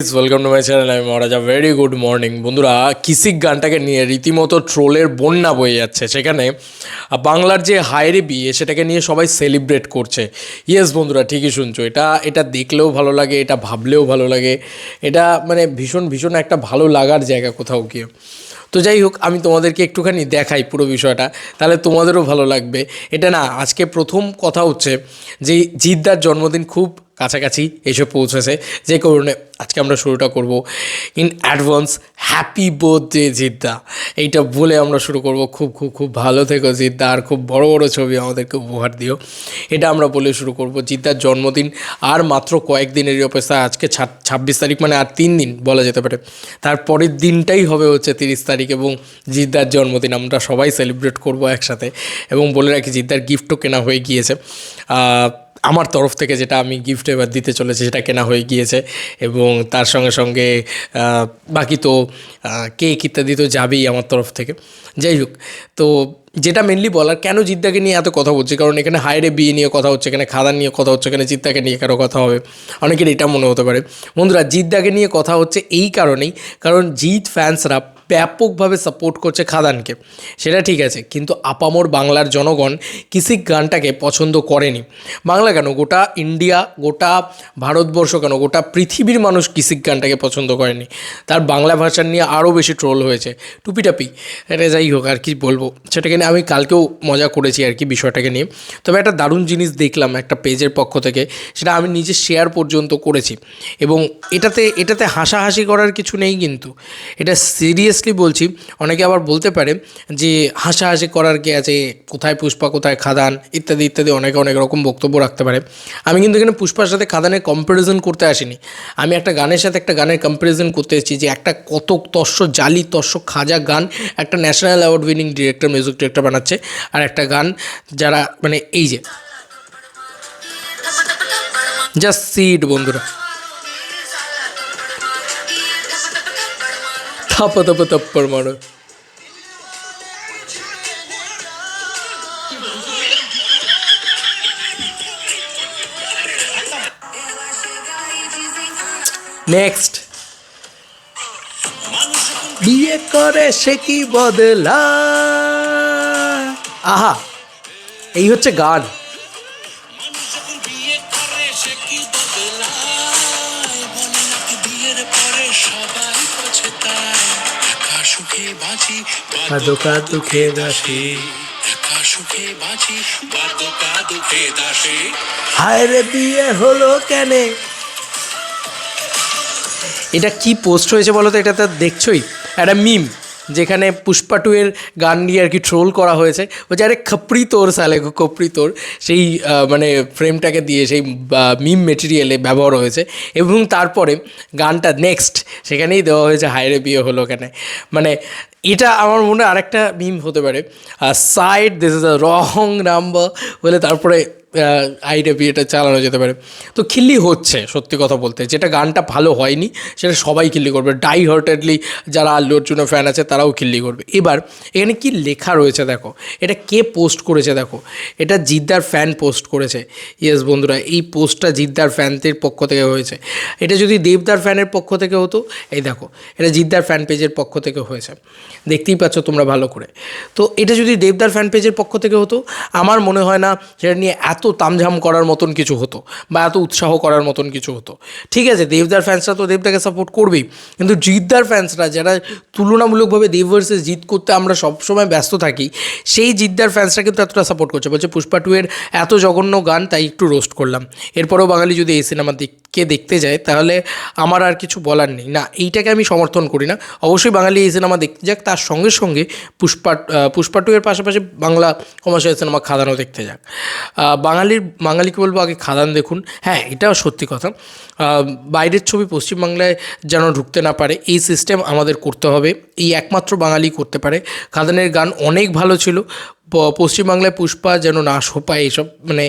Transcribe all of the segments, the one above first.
Welcome to my channel আমি মহারাজা very good morning বন্ধুরা, কিসিক গানটাকে নিয়ে রীতিমতো ট্রোলের বন্যা বয়ে যাচ্ছে। সেখানে বাংলার যে হায়রে বিয়ে, সেটাকে নিয়ে সবাই সেলিব্রেট করছে। ইয়েস বন্ধুরা, ঠিকই শুনছো। এটা এটা দেখলেও ভালো লাগে, এটা ভাবলেও ভালো লাগে। এটা মানে ভীষণ ভীষণ একটা ভালো লাগার জায়গা কোথাও গিয়ে। তো যাই হোক, আমি তোমাদেরকে একটুখানি দেখাই পুরো বিষয়টা। তাহলে তোমাদেরও ভালো লাগবে। এটা না, আজকে প্রথম কথা হচ্ছে যে জিদ্দার জন্মদিন খুব কাছাকাছি এসে পৌঁছেছে যে কারণে আজকে আমরা শুরুটা করব ইন অ্যাডভান্স হ্যাপি বার্থডে জিদ্দা। এইটা বলে আমরা শুরু করব। খুব খুব খুব ভালো থেকো জিদ্দা। আর খুব বড় বড় ছবি আমাদেরকে উপহার দিও। এটা আমরা বলে শুরু করব। জিদ্দার জন্মদিন আর মাত্র কয়েকদিনেরই অপেক্ষা। আজকে ছাব্বিশ তারিখ মানে আর তিন দিন বলা যেতে পারে। তারপরের দিনটাই হবে হচ্ছে তিরিশ তারিখ এবং জিদ্দার জন্মদিন। আমরা সবাই সেলিব্রেট করব একসাথে। এবং বলে রাখি, জিদ্দার গিফটও কেনা হয়ে গিয়েছে। আমার তরফ থেকে যেটা আমি গিফট এবার দিতে চলেছি সেটা কেনা হয়ে গিয়েছে এবং তার সঙ্গে সঙ্গে বাকি তো কেক ইত্যাদি তো যাবেই আমার তরফ থেকে। যাই হোক, তো যেটা মেনলি বলার, কেন জিদ্দাকে নিয়ে এত কথা বলছি? কারণ এখানে হায়রে বিয়ে নিয়ে কথা হচ্ছে, এখানে খাদান নিয়ে কথা হচ্ছে, এখানে জিদ্দাকে নিয়ে কারও কথা হবে। অনেকের এটা মনে হতে পারে। বন্ধুরা, জিদ্দাকে নিয়ে কথা হচ্ছে এই কারণেই, কারণ জিৎ ফ্যান্সরা ব্যাপকভাবে সাপোর্ট করছে খাদানকে। সেটা ঠিক আছে, কিন্তু আপামর বাংলার জনগণ কিসিক গানটাকে পছন্দ করেনি। বাংলা কেন? গোটা ইন্ডিয়া, গোটা ভারতবর্ষ কেন? গোটা পৃথিবীর মানুষ কিসিক গানটাকে পছন্দ করেনি। তার বাংলা ভাষা নিয়ে আরও বেশি ট্রোল হয়েছে। টুপিটাপি। এটা যাই হোক, আর কি বলব? সেটাকে নিয়ে আমি কালকেও মজা করেছি আর কি বিষয়টাকে নিয়ে। তবে একটা দারুণ জিনিস দেখলাম একটা পেজের পক্ষ থেকে, সেটা আমি নিজে শেয়ার পর্যন্ত করেছি। এবং এটাতে এটাতে হাসাহাসি করার কিছু নেই কিন্তু। এটা সিরিয়াসলি বলছি, অনেকে আবার বলতে পারে যে হাসাহাসি করার কি আছে, কোথায় পুষ্পা, কোথায় খাদান, ইত্যাদি ইত্যাদি অনেকে অনেক রকম বক্তব্য রাখতে পারে। আমি কিন্তু এখানে পুষ্পার সাথে খাদানের কম্প্যারিজন করতে আসিনি। আমি একটা গানের সাথে একটা গানের কম্প্যারিজন করতে এসেছি যে একটা কত তস্য জালি, তস্য খাজা গান একটা national award winning director music director বানাচ্ছে। আর একটা গান যারা মানে এই যে জাস্ট সিড বন্ধুরা। থাপা থাপা থাপ্পড় মারো। নেক্সট বিয়ে করে সে কি বদলা? আহা এই হচ্ছে গান। সুখে বাঁচি দুঃখে দাসে। একা সুখে বাঁচি দুঃখে দাসে। হায় রে বিয়ে হলো কেনে? এটা কি পোস্ট হয়েছে বলো তো? এটা তো দেখছোই। একটা মিম যেখানে পুষ্পা টু এর গান নিয়ে আর কি ট্রোল করা হয়েছে। যে আরে খপড়ি তোর সালে খপড়ি তোর, সেই মানে ফ্রেমটাকে দিয়ে সেই মিম মেটেরিয়ালে ব্যবহার হয়েছে। এবং তারপরে গানটা নেক্সট সেখানেই দেওয়া হয়েছে হায়রে বিয়ে হলো ওখানে মানে এটা আমার মনে আরেকটা মিম হতে পারে। Side this is a wrong number বলে তারপরে আইডে বিয়েটা চালানো যেতে পারে। তো খিল্লি হচ্ছে, সত্যি কথা বলতে। যেটা গানটা ভালো হয়নি, সেটা সবাই খিল্লি করবে। ডাই হার্টেডলি যারা আল্লু অর্জুনের ফ্যান আছে, তারাও খিল্লি করবে। এবার, এখানে কি লেখা রয়েছে দেখো? এটা কে পোস্ট করেছে দেখো? এটা জিদ্দার ফ্যান পোস্ট করেছে। ইয়েস বন্ধুরা, এই পোস্টটা জিদ্দার ফ্যানদের পক্ষ থেকে হয়েছে। এটা যদি দেবদার ফ্যানের পক্ষ থেকে হতো, এই দেখো, এটা জিদ্দার ফ্যান পেজের পক্ষ থেকে হয়েছে। দেখতেই পাচ্ছ তোমরা ভালো করে। তো এটা যদি দেবদার ফ্যান পেজের পক্ষ থেকে হতো, আমার মনে হয় না সেটা নিয়ে এত তামঝাম করার মতন কিছু হতো বা এত উৎসাহ করার মতন কিছু হতো। ঠিক আছে, দেবদার ফ্যান্সরা তো দেবদাকে সাপোর্ট করবেই, কিন্তু জিতদার ফ্যান্সরা যারা তুলনামূলকভাবে দেব ভার্সেস জিত করতে আমরা সবসময় ব্যস্ত থাকি, সেই জিতদার ফ্যান্সরা কিন্তু এতটা সাপোর্ট করছে। বলছে পুষ্পা টু এর এত জঘন্য গান, তাই একটু রোস্ট করলাম। এরপরেও বাঙালি যদি এই সিনেমা কে দেখতে যায়, তাহলে আমার আর কিছু বলার নেই। না, এইটাকে আমি সমর্থন করি না। অবশ্যই বাঙালি এই সিনেমা দেখতে যাক, তার সঙ্গে সঙ্গে পুষ্পা পুষ্পা টু এর পাশাপাশি বাংলা কমার্শিয়াল সিনেমা খাদানও দেখতে যাক। বাঙালির, বাঙালিকে বলব আগে খাদান দেখুন। হ্যাঁ এটাও সত্যি কথা। বাইরের ছবি পশ্চিমবাংলায় যেন ঢুকতে না পারে, এই সিস্টেম আমাদের করতে হবে। এই একমাত্র বাঙালি করতে পারে। খাদানের গান অনেক ভালো ছিল। পশ্চিমবাংলায় পুষ্পা যেন না সোপায় এইসব মানে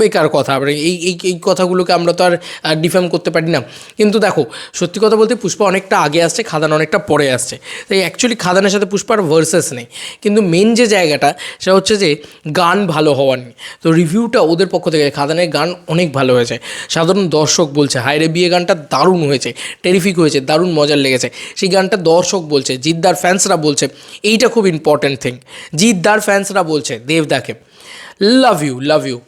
বেকার কথা। মানে এই এই এই কথাগুলোকে আমরা তো আর ডিফেম করতে পারি না। কিন্তু দেখো, সত্যি কথা বলতে পুষ্পা অনেকটা আগে আসছে, খাদান অনেকটা পরে আসছে। তাই অ্যাকচুয়ালি খাদানের সাথে পুষ্পার ভার্সেস নেই। কিন্তু মেন যে জায়গাটা, সেটা হচ্ছে যে গান ভালো হওয়ার নিয়ে। তো রিভিউটা ওদের পক্ষ থেকে, খাদানের গান অনেক ভালো হয়েছে। সাধারণ দর্শক বলছে হায়রে বিয়ে গানটা দারুণ হয়েছে টেরিফিক হয়েছে, দারুণ মজার লেগেছে। সেই গানটা দর্শক বলছে, জিদ্দার ফ্যান্সরা বলছে, এইটা খুব ইম্পর্ট্যান্ট থিং জিদ্দার ফ্যান্সরা বলছে, দেবদাকে love you love you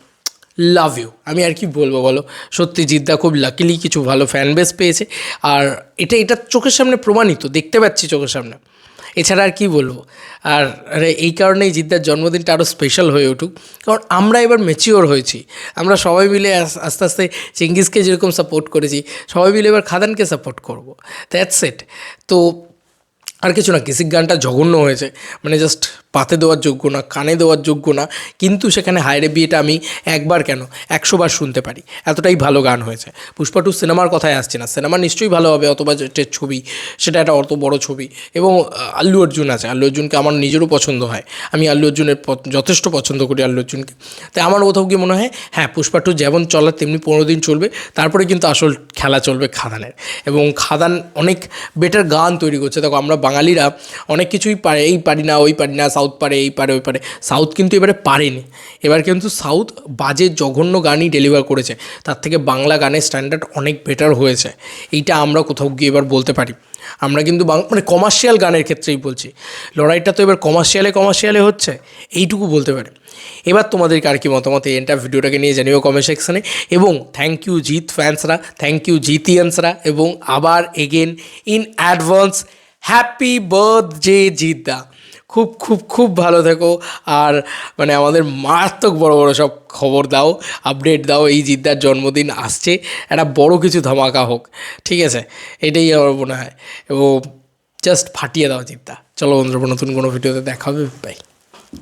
love you আমি আর কি বলব বলো? সত্যি জিদ্দা খুব লাকিলি কিছু ভালো ফ্যান বেস পেয়েছে। আর এটা এটা চোখের সামনে প্রমাণিত, দেখতে পাচ্ছি চোখের সামনে। এছাড়া আর কি বলব? আর, আরে এই কারণেই জিদ্দার জন্মদিনটা আরও স্পেশাল হয়ে উঠুক। কারণ আমরা এবার ম্যাচিওর হয়েছি। আমরা সবাই মিলে আস্তে আস্তে চেঙ্গিসকে যেরকম সাপোর্ট করেছি, সবাই মিলে এবার খাদানকে সাপোর্ট করব। দ্যাটস ইট তো আর কিছু না কিসিক গানটা জঘন্য হয়েছে। মানে জাস্ট পাতে দেওয়ার যোগ্য না, কানে দেওয়ার যোগ্য না, কিন্তু সেখানে হায়রে বিয়েটা আমি একবার কেন একশো বার শুনতে পারি। এতটাই ভালো গান হয়েছে। পুষ্পা টু সিনেমার কথায় আসছে না, সিনেমা নিশ্চয়ই ভালো হবে অত বাজেটের ছবি, সেটা একটা অত বড় ছবি। এবং আল্লু অর্জুন আছে, আল্লু অর্জুনকে আমার নিজেরও পছন্দ হয়। আমি আল্লু অর্জুনের যথেষ্ট পছন্দ করি আল্লু অর্জুনকে। তাই আমার কোথাও গিয়ে মনে হয় হ্যাঁ পুষ্পা টু যেমন চলার তেমনি পনেরো দিন চলবে, তারপরে কিন্তু আসল খেলা চলবে খাদানের। এবং খাদান অনেক বেটার গান তৈরি করছে। দেখো, আমরা বাঙালিরা অনেক কিছুই পারে, এই পারি না, ওই পারি না, সাউথ পারে, এই পারে, ওই পারে। সাউথ কিন্তু এবারে পারেনি। এবার কিন্তু সাউথ বাজে জঘন্য গানই ডেলিভার করেছে। তার থেকে বাংলা গানের স্ট্যান্ডার্ড অনেক বেটার হয়েছে। এইটা আমরা কোথাও গিয়ে এবার বলতে পারি। আমরা কিন্তু মানে কমার্শিয়াল গানের ক্ষেত্রেই বলছি। লড়াইটা তো এবার কমার্শিয়ালে কমার্শিয়ালে হচ্ছে। এইটুকু বলতে পারে। এবার তোমাদেরকে আর কি মতামত এই এন্টার ভিডিওটাকে নিয়ে জানিও কমেন্ট সেকশনে এবং থ্যাংক ইউ জিত ফ্যান্সরা থ্যাংক ইউ জিতিয়ান্সরা এবং আবার again in advance happy birth birthday Jeddah. খুব খুব খুব ভালো থেকো। আর মানে আমাদের মারাত্মক বড় বড় সব খবর দাও আপডেট দাও। এই জিদ্দার জন্মদিন আসছে। একটা বড় কিছু ধামাকা হোক। ঠিক আছে? এটাই আমার মনে হয়। এবং জাস্ট ফাটিয়ে দাও জিদ্দা। চলো বন্ধুরা, নতুন কোনো ভিডিওতে দেখা হবে। বাই